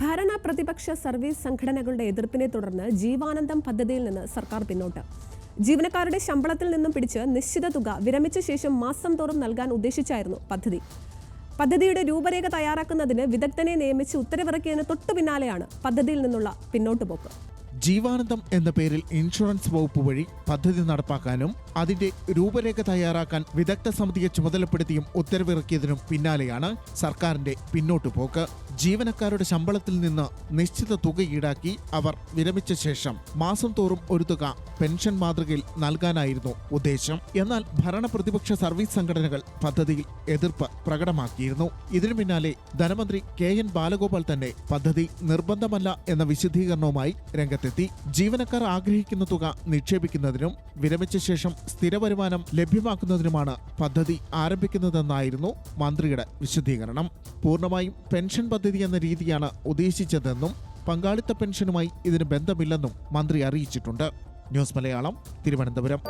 ഭരണ പ്രതിപക്ഷ സർവീസ് സംഘടനകളുടെ എതിർപ്പിനെ തുടർന്ന് ജീവാനന്ദം പദ്ധതിയിൽ നിന്ന് സർക്കാർ പിന്നോട്ട്. ജീവനക്കാരുടെ ശമ്പളത്തിൽ നിന്നും പിടിച്ച് നിശ്ചിത തുക വിരമിച്ച ശേഷം മാസം തോറും നൽകാൻ ഉദ്ദേശിച്ചായിരുന്നു പദ്ധതി. പദ്ധതിയുടെ രൂപരേഖ തയ്യാറാക്കുന്നതിന് വിദഗ്ധനെ നിയമിച്ച് ഉത്തരവിറക്കിയതിന് തൊട്ടു പിന്നാലെയാണ് പദ്ധതിയിൽ നിന്നുള്ള പിന്നോട്ടുപോക്ക്. ജീവാനന്ദം എന്ന പേരിൽ ഇൻഷുറൻസ് വകുപ്പ് വഴി പദ്ധതി നടപ്പാക്കാനും അതിന്റെ രൂപരേഖ തയ്യാറാക്കാൻ വിദഗ്ധ സമിതിയെ ചുമതലപ്പെടുത്തിയും ഉത്തരവിറക്കിയതിനും പിന്നാലെയാണ് സർക്കാരിന്റെ പിന്നോട്ടു പോക്ക് ജീവനക്കാരുടെ ശമ്പളത്തിൽ നിന്ന് നിശ്ചിത തുക ഈടാക്കി അവർ വിരമിച്ച ശേഷം മാസം തോറും ഒരു തുക പെൻഷൻ മാതൃകയിൽ നൽകാനായിരുന്നു ഉദ്ദേശം. എന്നാൽ ഭരണ പ്രതിപക്ഷ സർവീസ് സംഘടനകൾ പദ്ധതിയിൽ എതിർപ്പ് പ്രകടമാക്കിയിരുന്നു. ഇതിനു പിന്നാലെ ധനമന്ത്രി കെ എൻ ബാലഗോപാൽ തന്നെ പദ്ധതി നിർബന്ധമല്ല എന്ന വിശദീകരണവുമായി രംഗത്തെത്തി. ജീവനക്കാർ ആഗ്രഹിക്കുന്ന തുക നിക്ഷേപിക്കുന്നതിനും വിരമിച്ച ശേഷം സ്ഥിര വരുമാനം ലഭ്യമാക്കുന്നതിനുമാണ് പദ്ധതി ആരംഭിക്കുന്നതെന്നായിരുന്നു മന്ത്രിയുടെ വിശദീകരണം. പൂർണമായും പെൻഷൻ പദ്ധതി എന്ന രീതിയാണ് ഉദ്ദേശിച്ചതെന്നും പങ്കാളിത്ത പെൻഷനുമായി ഇതിന് ബന്ധമില്ലെന്നും മന്ത്രി അറിയിച്ചിട്ടുണ്ട്. ന്യൂസ് മലയാളം തിരുവനന്തപുരം.